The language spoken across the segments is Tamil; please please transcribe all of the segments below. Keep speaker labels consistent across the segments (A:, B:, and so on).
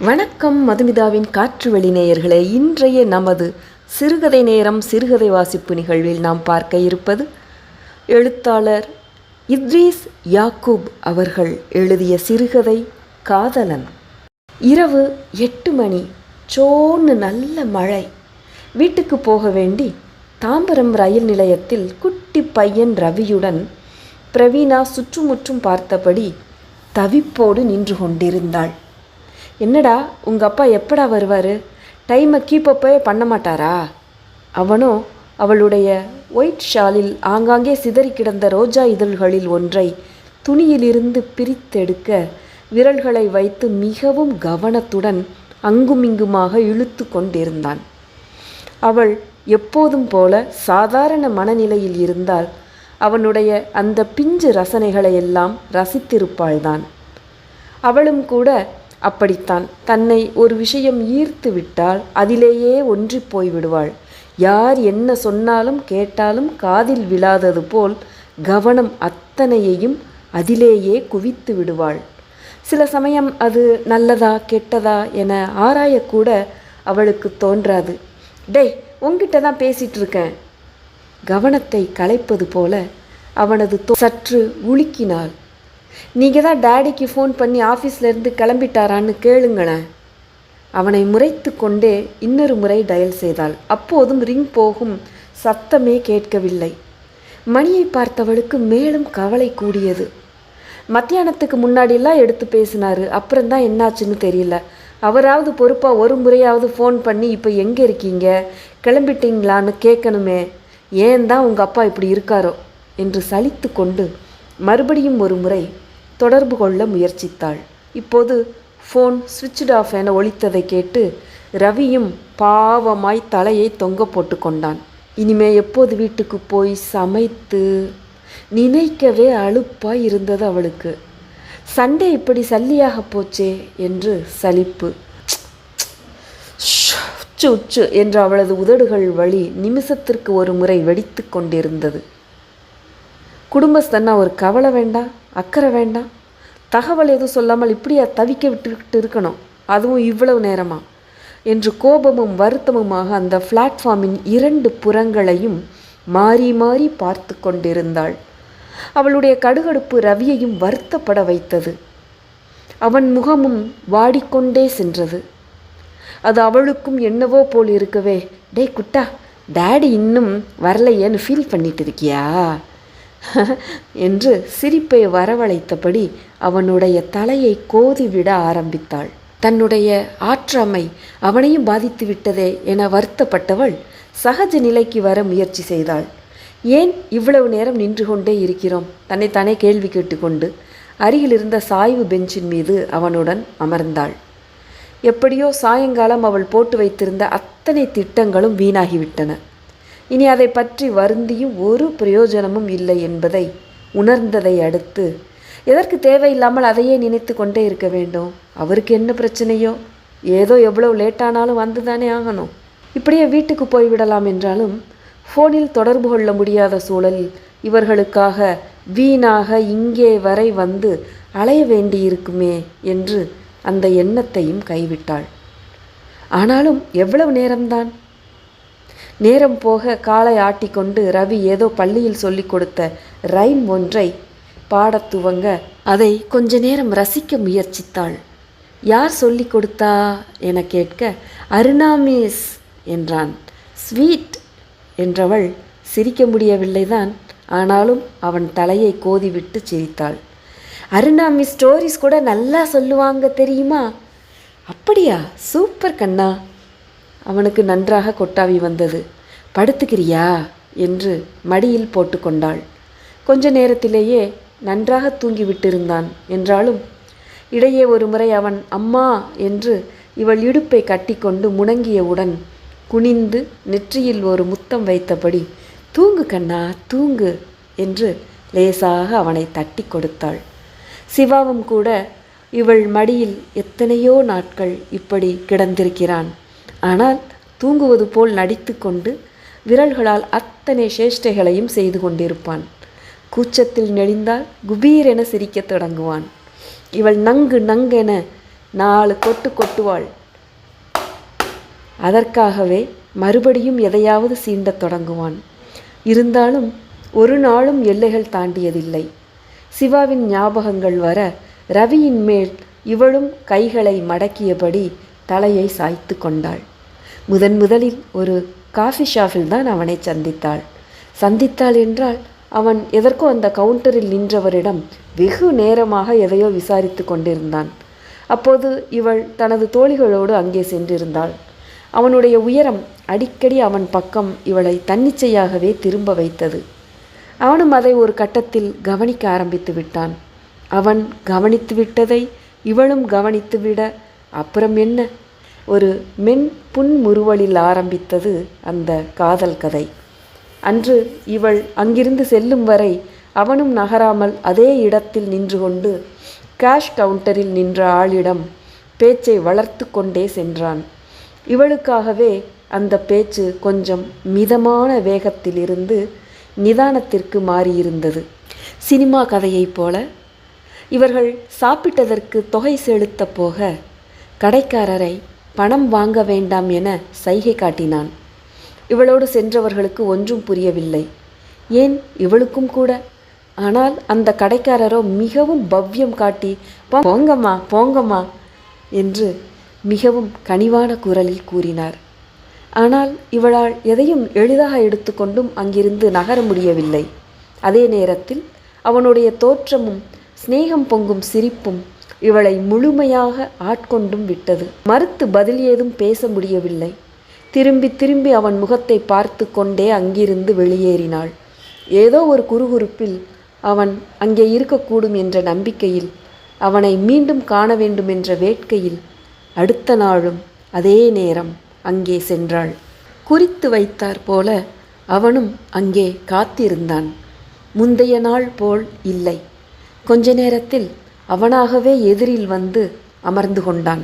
A: வணக்கம் மதுமிதாவின் காற்று வெளி நேயர்களே. இன்றைய நமது சிறுகதை நேரம் சிறுகதை வாசிப்பு நிகழ்வில் நாம் பார்க்க இருப்பது எழுத்தாளர் இத்ரீஸ் யாக்கூப் அவர்கள் எழுதிய சிறுகதை காதலன். இரவு எட்டு மணி சோன்னு நல்ல மழை. வீட்டுக்கு போக வேண்டி தாம்பரம் ரயில் நிலையத்தில் குட்டி பையன் ரவியுடன் பிரவீனா சுற்றுமுற்றும் பார்த்தபடி தவிப்போடு நின்று கொண்டிருந்தாள். என்னடா உங்கள் அப்பா எப்படா வருவார்? டைமை கீப்பப்பே பண்ண மாட்டாரா? அவனோ அவளுடைய ஒயிட் ஷாலில் ஆங்காங்கே சிதறி கிடந்த ரோஜா இதழ்களில் ஒன்றை துணியிலிருந்து பிரித்தெடுக்க விரல்களை வைத்து மிகவும் கவனத்துடன் அங்குமிங்குமாக இழுத்து கொண்டிருந்தான். அவள் எப்போதும் போல சாதாரண மனநிலையில் இருந்தால் அவனுடைய அந்த பிஞ்சு ரசனைகளை எல்லாம் ரசித்திருப்பாள்தான். அவளும் கூட அப்படித்தான். தன்னை ஒரு விஷயம் ஈர்த்து விட்டால் அதிலேயே ஒன்றி போய்விடுவாள் யார் என்ன சொன்னாலும் கேட்டாலும் காதில் விழாதது போல் கவனம் அத்தனையையும் அதிலேயே குவித்து விடுவாள். சில சமயம் அது நல்லதா கெட்டதா என ஆராயக்கூட அவளுக்கு தோன்றாது. டேய் உங்ககிட்ட தான் பேசிட்டு இருக்கேன். கவனத்தை கலைப்பது போல அவனது சற்று உலுக்கினாள். நீங்கள் தான் டேடிக்கு ஃபோன் பண்ணி ஆஃபீஸ்லேருந்து கிளம்பிட்டாரான்னு கேளுங்களேன். அவனை முறைத்து கொண்டே இன்னொரு முறை டயல் செய்தாள். அப்போதும் ரிங் போகும் சத்தமே கேட்கவில்லை. மணியை பார்த்தவளுக்கு மேலும் கவலை கூடியது. மத்தியானத்துக்கு முன்னாடியெல்லாம் எடுத்து பேசினாரு. அப்புறம்தான் என்னாச்சுன்னு தெரியல. அவராவது பொறுப்பாக ஒரு முறையாவது ஃபோன் பண்ணி இப்போ எங்கே இருக்கீங்க? கிளம்பிட்டீங்களான்னு கேட்கணுமே. ஏன் தான் உங்கள் அப்பா இப்படி இருக்காரோ? என்று சலித்து கொண்டு மறுபடியும் ஒரு முறை தொடர்பு கொள்ள முயற்சித்தாள். இப்போது ஃபோன் சுவிட்ச்டு ஆஃப் என ஒழித்ததை கேட்டு ரவியும் பாவமாய் தலையை தொங்க போட்டு கொண்டான். இனிமே எப்போது வீட்டுக்கு போய் சமைத்து நினைக்கவே அழுப்பாய் இருந்தது அவளுக்கு. சண்டே இப்படி சல்லியாக போச்சே என்று சலிப்பு. உச்சு உச்சு என்று அவளது உதடுகள் வழி நிமிஷத்திற்கு ஒரு முறை வெடித்து கொண்டிருந்தது. குடும்பஸ்தன்னா ஒரு கவலை வேண்டாம் அக்கறை வேண்டாம். தகவல் எதுவும் சொல்லாமல் இப்படியா தவிக்க விட்டுக்கிட்டு இருக்கணும். அதுவும் இவ்வளவு நேரமா? என்று கோபமும் வருத்தமுமாக அந்த பிளாட்ஃபார்மின் இரண்டு புறங்களையும் மாறி மாறி பார்த்து கொண்டிருந்தாள். அவளுடைய கடுகடுப்பு ரவியையும் வருத்தப்பட வைத்தது. அவன் முகமும் வாடிக்கொண்டே சென்றது. அது அவளுக்கும் என்னவோ போல் இருக்கவே டேய் குட்டா டேடி இன்னும் வரலையேன்னு ஃபீல் பண்ணிட்டு இருக்கியா? என்று சிரிப்பை வரவழைத்தபடி அவனுடைய தலையை கோதிவிட ஆரம்பித்தாள். தன்னுடைய ஆற்றாமை அவனையும் பாதித்து விட்டதே என வருத்தப்பட்டவள் சகஜ நிலைக்கு வர முயற்சி செய்தாள். ஏன் இவ்வளவு நேரம் நின்று கொண்டே இருக்கிறோம்? தன்னைத்தானே கேள்வி கேட்டுக்கொண்டு அருகில் இருந்த சாய்வு பெஞ்சின் மீது அவனுடன் அமர்ந்தாள். எப்படியோ சாயங்காலம் அவள் போட்டு வைத்திருந்த அத்தனை திட்டங்களும் வீணாகிவிட்டன. இனி அதை பற்றி வருந்தியும் ஒரு பிரயோஜனமும் இல்லை என்பதை உணர்ந்ததை அடுத்து எதற்கு தேவையில்லாமல் அதையே நினைத்து கொண்டே இருக்க வேண்டும்? அவருக்கு என்ன பிரச்சனையோ? ஏதோ எவ்வளவு லேட்டானாலும் வந்து தானே ஆகணும். இப்படியே வீட்டுக்கு போய்விடலாம் என்றாலும் ஃபோனில் தொடர்பு கொள்ள முடியாத சூழலில் இவர்களுக்காக வீணாக இங்கே வரை வந்து அலைய வேண்டியிருக்குமே என்று அந்த எண்ணத்தையும் கைவிட்டாள். ஆனாலும் எவ்வளவு நேரம்தான்? நேரம் போக காலை ஆட்டிக்கொண்டு ரவி ஏதோ பள்ளியில் சொல்லிக் கொடுத்த ரைம் ஒன்றை பாடத் துவங்க அதை கொஞ்ச நேரம் ரசிக்க முயற்சித்தாள். யார் சொல்லிக் கொடுத்தா? என கேட்க அருணா மிஸ் என்றான். ஸ்வீட் என்றவள் சிரிக்க முடியவில்லைதான் ஆனாலும் அவன் தலையை கோதிவிட்டு சிரித்தாள். அருணா மிஸ் ஸ்டோரிஸ் கூட நல்லா சொல்லுவாங்க தெரியுமா? அப்படியா? சூப்பர் கண்ணா! அவனுக்கு நன்றாக கொட்டாவி வந்தது. படுத்துக்கிறியா? என்று மடியில் போட்டுக்கொண்டாள். கொஞ்ச நேரத்திலேயே நன்றாக தூங்கிவிட்டிருந்தான் என்றாலும் இடையே ஒரு முறை அவன் அம்மா! என்று இவள் இடுப்பை கட்டிக்கொண்டு முணங்கியவுடன் குனிந்து நெற்றியில் ஒரு முத்தம் வைத்தபடி தூங்கு கண்ணா தூங்கு! என்று லேசாக அவனை தட்டி கொடுத்தாள். சிவாவும் கூட இவள் மடியில் எத்தனையோ நாட்கள் இப்படி கிடந்திருக்கிறான். ஆனால் தூங்குவது போல் நடித்துக்கொண்டு விரல்களால் அத்தனை சேஷ்டைகளையும் செய்து கொண்டிருப்பான். கூச்சத்தில் நெளிந்தால் குபீரென சிரிக்கத் தொடங்குவான். இவள் நங்கு நங்கென நாலு கொட்டு கொட்டுவாள். அதற்காகவே மறுபடியும் எதையாவது சீண்டத் தொடங்குவான். இருந்தாலும் ஒரு நாளும் எல்லைகள் தாண்டியதில்லை. சிவாவின் ஞாபகங்கள் வர ரவியின் மேல் இவளும் கைகளை மடக்கியபடி தலையை சாய்த்து கொண்டாள். முதன் முதலில் ஒரு காஃபி ஷாப்பில் தான் அவனை சந்தித்தாள். சந்தித்தாள் என்றால் அவன் எதற்கோ அந்த கவுண்டரில் நின்றவரிடம் வெகு நேரமாக எதையோ விசாரித்து கொண்டிருந்தான். அப்போது இவள் தனது தோழிகளோடு அங்கே சென்றிருந்தாள். அவனுடைய உயரம் அடிக்கடி அவன் பக்கம் இவளை தன்னிச்சையாகவே திரும்ப வைத்தது. அவனும் அதை ஒரு கட்டத்தில் கவனிக்க ஆரம்பித்து விட்டான். அவன் கவனித்து விட்டதை இவளும் கவனித்து விட அப்புறம் என்ன? ஒரு மென் புன்முறுவலில் ஆரம்பித்தது அந்த காதல் கதை. அன்று இவள் அங்கிருந்து செல்லும் வரை அவனும் நகராமல் அதே இடத்தில் நின்று கொண்டு கேஷ் கவுண்டரில் நின்ற ஆளிடம் பேச்சை வளர்த்து கொண்டே சென்றான். இவளுக்காகவே அந்த பேச்சு கொஞ்சம் மிதமான வேகத்திலிருந்து நிதானத்திற்கு மாறியிருந்தது. சினிமா கதையைப் போல இவர்கள் சாப்பிட்டதற்கு தொகை செலுத்த போக கடைக்காரரை பணம் வாங்க வேண்டாம் என சைகை காட்டினான். இவளோடு சென்றவர்களுக்கு ஒன்றும் புரியவில்லை. ஏன்? இவளுக்கும் கூட. ஆனால் அந்த கடைக்காரரோ மிகவும் பவ்யம் காட்டி போங்கம்மா போங்கம்மா என்று மிகவும் கனிவான குரலில் கூறினார். ஆனால் இவளால் எதையும் எளிதாக எடுத்துக்கொண்டும் அங்கிருந்து நகர முடியவில்லை. அதே நேரத்தில் அவனுடைய தோற்றமும் சிநேகம் பொங்கும் சிரிப்பும் இவளை முழுமையாக ஆட்கொண்டும் விட்டது. மறுத்து பதில் ஏதும் பேச முடியவில்லை. திரும்பி திரும்பி அவன் முகத்தை பார்த்து கொண்டே அங்கிருந்து வெளியேறினாள். ஏதோ ஒரு குறுகுறுப்பில் அவன் அங்கே இருக்கக்கூடும் என்ற நம்பிக்கையில் அவனை மீண்டும் காண வேண்டும் என்ற வேட்கையில் அடுத்த நாளும் அதே நேரம் அங்கே சென்றாள். குறித்து வைத்தார் போல அவனும் அங்கே காத்திருந்தான். முந்தைய நாள் போல் இல்லை. கொஞ்ச நேரத்தில் அவனாகவே எதிரில் வந்து அமர்ந்து கொண்டான்.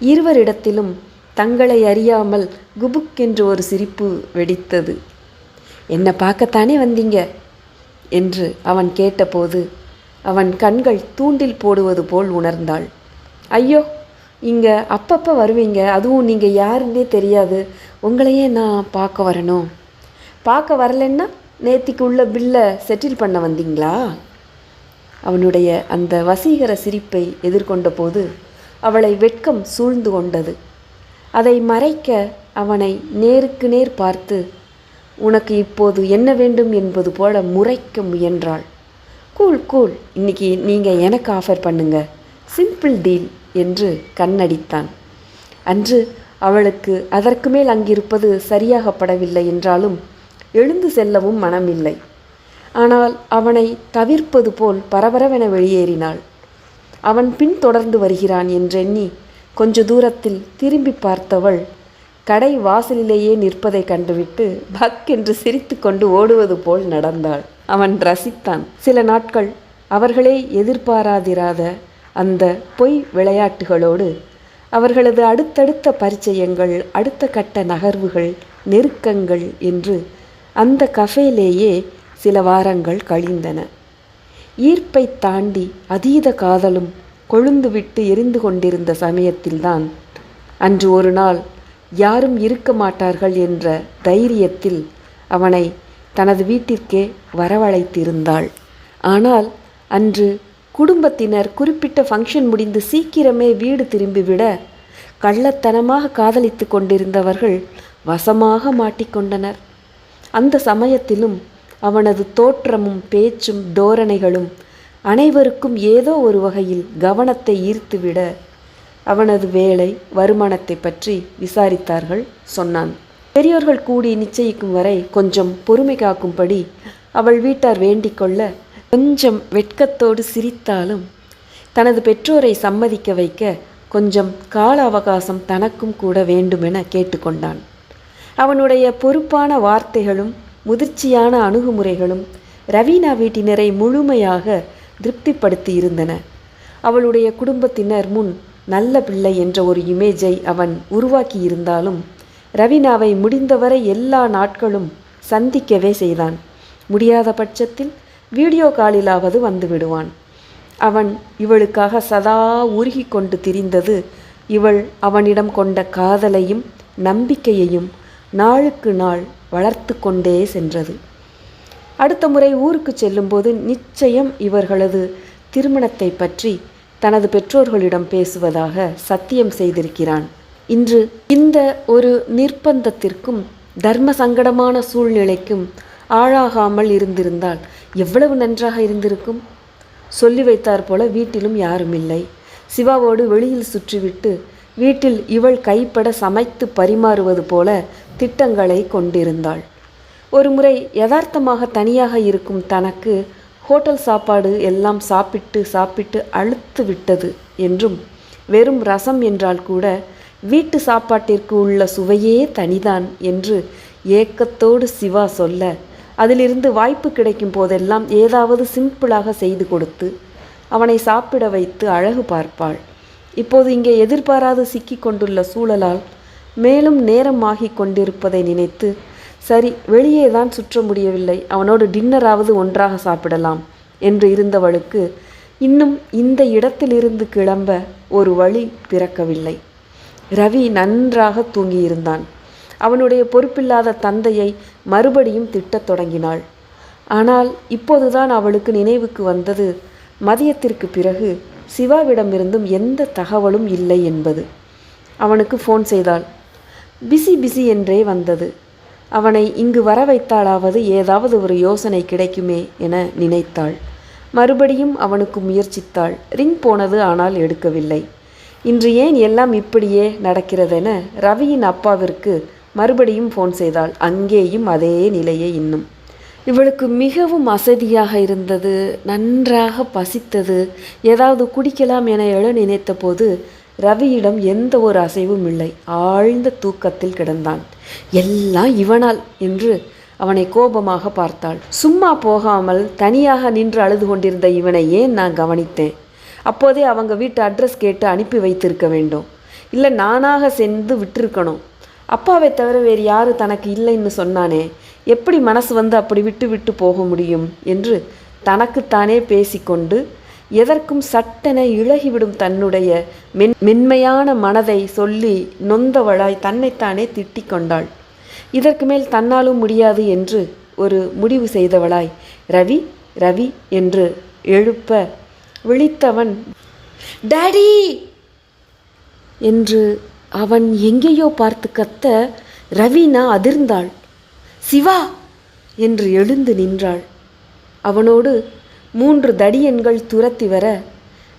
A: இருவரிடத்திலும் தங்களை அறியாமல் குபுக் என்று ஒரு சிரிப்பு வெடித்தது. என்னை பார்க்கத்தானே வந்தீங்க? என்று அவன் கேட்டபோது அவன் கண்கள் தூண்டில் போடுவது போல் உணர்ந்தாள். ஐயோ இங்கே அப்பப்போ வருவீங்க. அதுவும் நீங்கள் யாருன்னே தெரியாது. உங்களையே நான் பார்க்க வரணும். பார்க்க வரலன்னா நேத்திக்கு உள்ள பில்லை செட்டில் பண்ண வந்தீங்களா? அவனுடைய அந்த வசீகர சிரிப்பை எதிர்கொண்ட போது அவளை வெட்கம் சூழ்ந்து கொண்டது. அதை மறைக்க அவனை நேருக்கு நேர் பார்த்து உனக்கு இப்போது என்ன வேண்டும் என்பது போல முறைக்க முயன்றாள். கூல் கூல் இன்னைக்கு நீங்கள் எனக்கு ஆஃபர் பண்ணுங்க. சிம்பிள் டீல் என்று கண்ணடித்தான். அன்று அவளுக்கு அதற்கு மேல் அங்கிருப்பது சரியாகப்படவில்லை என்றாலும் எழுந்து செல்லவும் மனமில்லை. ஆனால் அவனை தவிர்ப்பது போல் பரபரவென வெளியேறினாள். அவன் பின் தொடர்ந்து வருகிறான் என்றெண்ணி கொஞ்ச தூரத்தில் திரும்பி பார்த்தவள் கடை வாசலிலேயே நிற்பதை கண்டுவிட்டு பக் என்று சிரித்துக்கொண்டு ஓடுவது போல் நடந்தாள். அவன் ரசித்தான். சில நாட்கள் அவர்களே எதிர்பாராதிராத அந்த பொய் விளையாட்டுகளோடு அவர்களது அடுத்தடுத்த பரிச்சயங்கள் அடுத்த கட்ட நகர்வுகள் நெருக்கங்கள் என்று அந்த கஃபேலேயே சில வாரங்கள் கழிந்தன. ஈர்ப்பை தாண்டி அதீத காதலும் கொழுந்துவிட்டு எரிந்து கொண்டிருந்த சமயத்தில்தான் அன்று ஒரு நாள் யாரும் இருக்க மாட்டார்கள் என்ற தைரியத்தில் அவனை தனது வீட்டிற்கே வரவழைத்திருந்தாள். ஆனால் அன்று குடும்பத்தினர் குறிப்பிட்ட ஃபங்க்ஷன் முடிந்து சீக்கிரமே வீடு திரும்பிவிட கள்ளத்தனமாக காதலித்து கொண்டிருந்தவர்கள் வசமாக மாட்டிக்கொண்டனர் அந்த சமயத்திலும் அவனது தோற்றமும் பேச்சும் தோரணைகளும் அனைவருக்கும் ஏதோ ஒரு வகையில் கவனத்தை ஈர்த்துவிட அவனது வேலை வருமானத்தை பற்றி விசாரித்தார்கள் சொன்னான். பெரியோர்கள் கூடி நிச்சயிக்கும் வரை கொஞ்சம் பொறுமை காக்கும்படி அவள் வீட்டார் வேண்டிக்கொள்ள கொஞ்சம் வெட்கத்தோடு சிரித்தாலும் தனது பெற்றோரை சம்மதிக்க வைக்க கொஞ்சம் கால அவகாசம் தனக்கும் கூட வேண்டுமென கேட்டுக்கொண்டான் அவனுடைய பொறுப்பான வார்த்தைகளும் முதிர்ச்சியான அணுகுமுறைகளும் ரவீனா வீட்டினரை முழுமையாக திருப்திப்படுத்தி இருந்தன அவளுடைய குடும்பத்தினர் முன் நல்ல பிள்ளை என்ற ஒரு இமேஜை அவன் உருவாக்கி இருந்தாலும் ரவீனாவை முடிந்தவரை எல்லா நாட்களும் சந்திக்கவே செய்தான். முடியாத பட்சத்தில் வீடியோ காலிலாவது வந்து விடுவான் அவன் இவளுக்காக சதா உருகி கொண்டு திரிந்தது இவள் அவனிடம் கொண்ட காதலையும் நம்பிக்கையையும் நாளுக்கு நாள் வளர்த்து கொண்டே சென்றது. அடுத்த முறை ஊருக்கு செல்லும்போது நிச்சயம் இவர்களது திருமணத்தை பற்றி தனது பெற்றோர்களிடம் பேசுவதாக சத்தியம் செய்திருக்கிறான். இன்று இந்த ஒரு நிர்பந்தத்திற்கும் தர்ம சங்கடமான சூழ்நிலைக்கும் ஆளாகாமல் இருந்திருந்தால் எவ்வளவு நன்றாக இருந்திருக்கும்? சொல்லி வைத்தார் போல வீட்டிலும் யாரும் இல்லை. சிவாவோடு வெளியில் சுற்றிவிட்டு வீட்டில் இவள் கைப்பட சமைத்து பரிமாறுவது போல திட்டங்களை கொண்டிருந்தாள். ஒருமுறை யதார்த்தமாக தனியாக இருக்கும் தனக்கு ஹோட்டல் சாப்பாடு எல்லாம் சாப்பிட்டு சாப்பிட்டு அழுத்து விட்டது என்றும் வெறும் ரசம் என்றால் கூட வீட்டு சாப்பாட்டிற்கு உள்ள சுவையே தனிதான் என்று ஏக்கத்தோடு சிவா சொல்ல அதிலிருந்து வாய்ப்பு கிடைக்கும் போதெல்லாம் ஏதாவது சிம்பிளாக செய்து கொடுத்து அவனை சாப்பிட வைத்து அழகு பார்ப்பாள். இப்போது இங்கே எதிர்பாராது சிக்கி கொண்டுள்ள சூழலால் மேலும் நேரம் ஆகிக் கொண்டிருப்பதை நினைத்து சரி வெளியே தான் சுற்ற முடியவில்லை. அவனோடு டின்னராவது ஒன்றாக சாப்பிடலாம் என்று இருந்தவளுக்கு இன்னும் இந்த இடத்திலிருந்து கிளம்ப ஒரு வழி பிறக்கவில்லை. ரவி நன்றாக தூங்கியிருந்தான். அவனுடைய பொறுப்பில்லாத தந்தையை மறுபடியும் திட்டத் தொடங்கினாள். ஆனால் இப்போதுதான் அவளுக்கு நினைவுக்கு வந்தது மதியத்திற்கு பிறகு சிவாவிடமிருந்தும் எந்த தகவலும் இல்லை என்பது. அவனுக்கு ஃபோன் செய்தாள். பிஸி பிஸி என்றே வந்தது. அவனை இங்கு வர வைத்தாலாவது ஏதாவது ஒரு யோசனை கிடைக்குமே என நினைத்தாள். மறுபடியும் அவனுக்கு முயற்சித்தாள். ரிங் போனது ஆனால் எடுக்கவில்லை. இன்று ஏன் எல்லாம் இப்படியே நடக்கிறதென ரவியின் அப்பாவிற்கு மறுபடியும் ஃபோன் செய்தாள். அங்கேயும் அதே நிலையே இன்னும். இவளுக்கு மிகவும் அசதியாக இருந்தது. நன்றாக பசித்தது. ஏதாவது குடிக்கலாம் என எழ நினைத்தபோது ரவியிடம் எந்த ஒரு அசைவும் இல்லை. ஆழ்ந்த தூக்கத்தில் கிடந்தான். எல்லாம் இவனால் என்று அவனை கோபமாக பார்த்தாள். சும்மா போகாமல் தனியாக நின்று அழுது கொண்டிருந்த இவனை ஏன் நான் கவனித்தேன்? அப்போதே அவங்க வீட்டு அட்ரஸ் கேட்டு அனுப்பி வைத்திருக்க வேண்டும். இல்லை நானாக சென்று விட்டிருக்கணும். அப்பாவை தவிர வேறு யாரு தனக்கு இல்லைன்னு சொன்னானே. எப்படி மனசு வந்து அப்படி விட்டு விட்டு போக முடியும்? என்று தனக்குத்தானே பேசிக்கொண்டு எதற்கும் சட்டென இழகிவிடும் தன்னுடைய மென் மென்மையான மனதை சொல்லி நொந்தவளாய் தன்னைத்தானே திட்டிக் கொண்டாள். இதற்கு மேல் தன்னாலும் முடியாது என்று ஒரு முடிவு செய்தவளாய் ரவி ரவி என்று எழுப்ப விழித்தவன் டாடி என்று அவன் எங்கேயோ பார்த்து கத்த ரவீனா அதிர்ந்தாள். சிவா என்று எழுந்து நின்றாள். அவனோடு மூன்று தடியன்கள் துரத்தி வர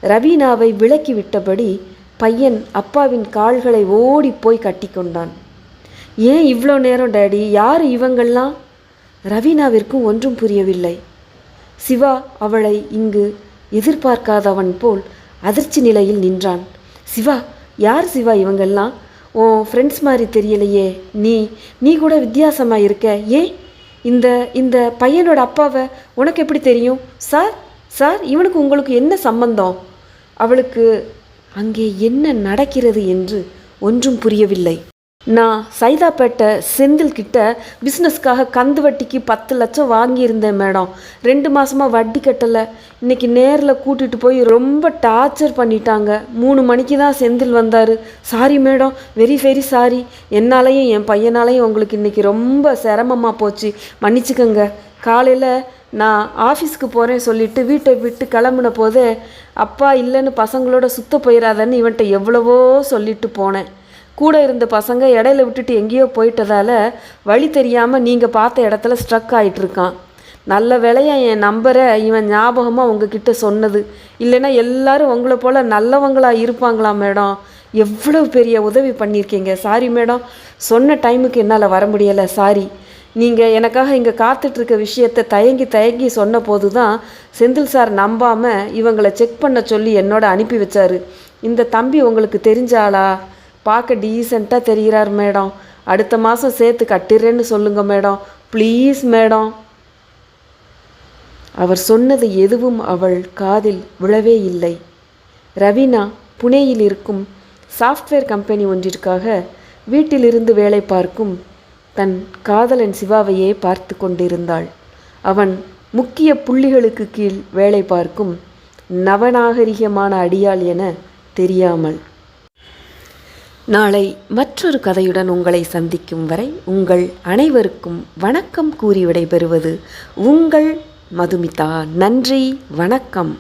A: ரவீனாவை விலக்கி விட்டபடி பையன் அப்பாவின் கால்களை ஓடிப்போய் கட்டிக்கொண்டான் ஏன் இவ்வளோ நேரம் டேடி? யார் இவங்கள்லாம்? ரவீனாவிற்கும் ஒன்றும் புரியவில்லை. சிவா அவளை இங்கு எதிர்பார்க்காதவன் போல் அதிர்ச்சி நிலையில் நின்றான். சிவா யார் சிவா இவங்கெல்லாம் ஓ ஃப்ரெண்ட்ஸ் மாதிரி தெரியலையே. நீ நீ கூட வித்தியாசமாக இருக்க ஏன் இந்த இந்த பையனோட அப்பாவை உனக்கு எப்படி தெரியும்? சார் சார் இவனுக்கு உங்களுக்கு என்ன சம்பந்தம்? அவளுக்கு அங்கே என்ன நடக்கிறது என்று ஒன்றும் புரியவில்லை. நான் சைதாப்பேட்டை செந்தில் கிட்ட பிஸ்னஸ்க்காக கந்து வட்டிக்கு பத்து லட்சம் வாங்கியிருந்தேன் மேடம் ரெண்டு மாசமாக வட்டி கட்டலை. இன்னைக்கு நேரில் கூட்டிகிட்டு போய் ரொம்ப டார்ச்சர் பண்ணிட்டாங்க. மூணு மணிக்கு தான் செந்தில் வந்தார். Sorry madam very very sorry என்னாலையும் என் பையனாலையும் உங்களுக்கு இன்னைக்கு ரொம்ப சிரமமாக போச்சு. மன்னிச்சுக்கோங்க. காலையில் நான் ஆஃபீஸ்க்கு போகிறேன் சொல்லிட்டு வீட்டை விட்டு கிளம்புன போதே அப்பா இல்லைன்னு பசங்களோட சுத்த போயிடாதன்னு இவன்கிட்ட எவ்வளவோ சொல்லிட்டு போனேன். கூட இருந்த பசங்க இடையில விட்டுட்டு எங்கேயோ போயிட்டதால வழி தெரியாமல் நீங்கள் பார்த்த இடத்துல ஸ்ட்ரக் ஆகிட்டுருக்கான் நல்ல வேலையா என் நம்பரை இவன் ஞாபகமாக உங்ககிட்ட சொன்னது. இல்லைன்னா எல்லாரும் உங்களை போல் நல்லவங்களா இருப்பாங்களா மேடம்? எவ்வளவு பெரிய உதவி பண்ணியிருக்கீங்க. Sorry madam. சொன்ன டைமுக்கு என்னால் வர முடியலை. சாரி நீங்கள் எனக்காக இங்கே காத்துட்ருக்க விஷயத்தை தயங்கி தயங்கி சொன்ன போது தான் செந்தில் சார் நம்பாமல் இவங்களை செக் பண்ண சொல்லி என்னோட அனுப்பி வச்சாரு. இந்த தம்பி உங்களுக்கு தெரிஞ்சாளா பார்க்க டீசெண்டாக தெரிகிறார் மேடம். அடுத்த மாதம் சேர்த்து கட்டிடுறேன்னு சொல்லுங்க மேடம். Please madam. அவர் சொன்னது எதுவும் அவள் காதில் விழவே இல்லை. ரவீனா புனேயில் இருக்கும் சாஃப்ட்வேர் கம்பெனி ஒன்றிற்காக வீட்டிலிருந்து வேலை பார்க்கும் தன் காதலன் சிவாவையே பார்த்து கொண்டிருந்தாள். அவன் முக்கிய புள்ளிகளுக்கு கீழ் வேலை பார்க்கும் நவநாகரிகமான அடியாள் என தெரியாமல். நாளை மற்றொரு கதையுடன் உங்களை சந்திக்கும் வரை உங்கள் அனைவருக்கும் வணக்கம் கூறி விடைபெறுவது உங்கள் மதுமிதா. நன்றி வணக்கம்.